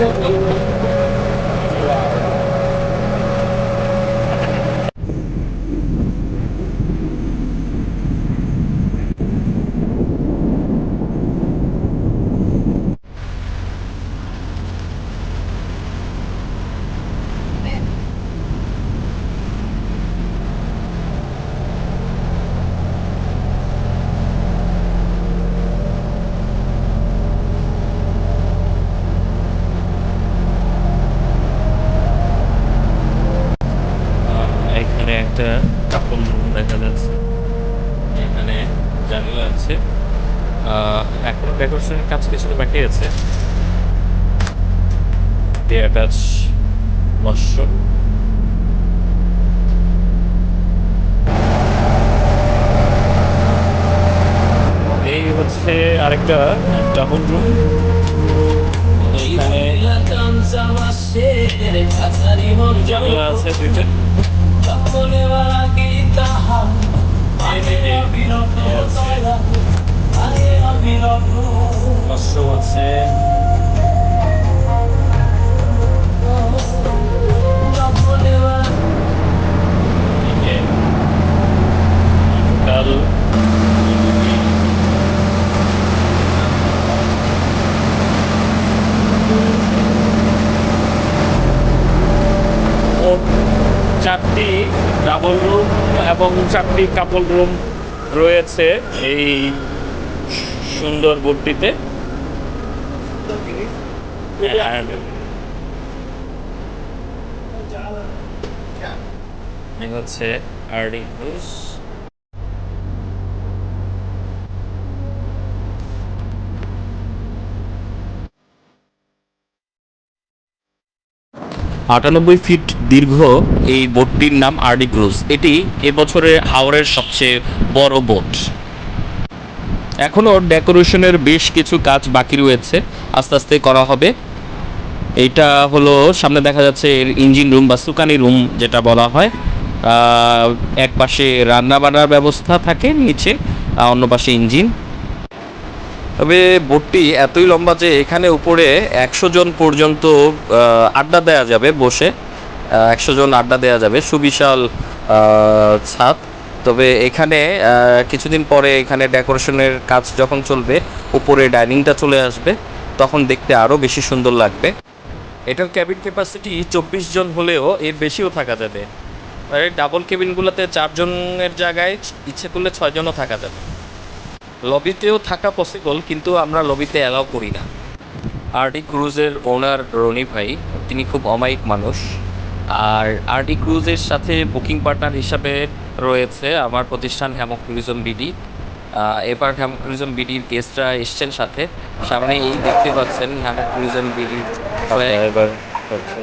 가져오고. আহ, এখনও ডেকোরেশনের কাজ কিছুটা বাকি আছে। মৎস্য এই হচ্ছে আরেকটা ডাবল রুম। আছে দুইটা। মৎস্য আছে এই যে কাল ও চারটি ডাবল রুম এবং চারটি কাপল রুম রয়েছে এই সুন্দর বোর্ডটিতে হচ্ছে আর্ডিং ক্রুজ আটানব্বই ফিট দীর্ঘ এই বোটটির নাম আরডি ক্রুজ। এটি এবছরের হাওরের সবচেয়ে বড় বোট। এখনও ডেকোরেশনের বেশ কিছু কাজ বাকি রয়েছে। আস্তে আস্তে করা হবে। এইটা হলো, সামনে দেখা যাচ্ছে এর ইঞ্জিন রুম বা সুকানি রুম যেটা বলা হয়। এক পাশে রান্না বান্নার ব্যবস্থা থাকে, নিচে অন্য পাশে ইঞ্জিন। তবে বোটটি এতই লম্বা যে এখানে উপরে একশো জন পর্যন্ত আড্ডা দেওয়া যাবে বসে। একশো জন আড্ডা দেওয়া যাবে, সুবিশাল ছাদ। তবে এখানে কিছুদিন পরে এখানে ডেকোরেশনের কাজ যখন চলবে, উপরে ডাইনিংটা চলে আসবে, তখন দেখতে আরও বেশি সুন্দর লাগবে। এটার ক্যাবিন ক্যাপাসিটি চব্বিশ জন হলেও এর বেশিও থাকা যাবে। ডাবল কেবিনগুলোতে চারজনের জায়গায় ইচ্ছে করলে ছয়জনও থাকা যাবে। লবিতেও থাকা পসিবল কিন্তু আমরা লবিতে অ্যালাউ করি না। আরডি ক্রুজের ওনার রনি ভাই তিনি খুব অমায়িক মানুষ। আর আরডি ক্রুজের সাথে বুকিং পার্টনার হিসাবে রয়েছে আমার প্রতিষ্ঠান হ্যামক ট্যুরিজম বিডি এবার হ্যামক ট্যুরিজম বিডির গেস্টরা এসছেন সাথে। সামনে এই দেখতে পাচ্ছেন হ্যামক ট্যুরিজম বিডির এবার হচ্ছে